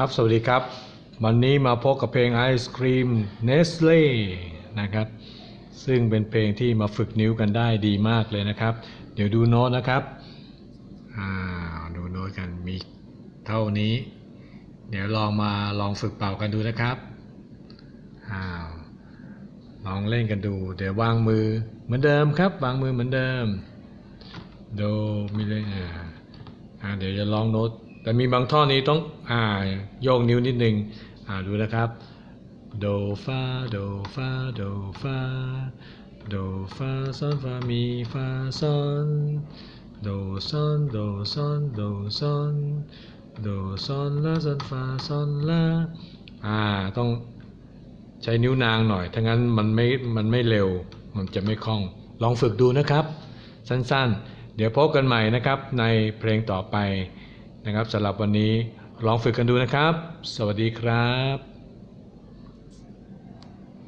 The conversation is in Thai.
ครับสวัสดีครับ วันนี้มาพบกับเพลงไอศครีมเนสเล่นะครับ ซึ่งเป็นเพลงที่มาฝึกนิ้วกันได้ดีมากเลยนะครับ เดี๋ยวดูโน้ตนะครับอ่าดูโน้ตกันมีเท่านี้ เดี๋ยวลองมาลองฝึกเป่ากันดูนะครับอ้าวลองเล่นกันดู เดี๋ยววางมือเหมือนเดิมครับ วางมือเหมือนเดิม โดมิเลอ่าเดี๋ยวจะลองโน้ต แต่มีบางท่อนนี้ต้องอ่าโยกนิ้วนิดนึงอ่าดูนะครับโดฟาโดฟาโดฟาโดฟาซอนฟามีฟาซอนโดซอนโดซอนโดซอนโดซอนลาซอนฟาซอนลาอ่าต้องใช้นิ้วนางหน่อยถ้างั้นมันไม่มันไม่เร็วมันจะไม่คล่อง ลองฝึกดูนะครับ สั้นๆ เดี๋ยวพบกันใหม่นะครับในเพลงต่อไป นะครับสำหรับวันนี้ลองฝึกกันดูนะครับ สวัสดีครับ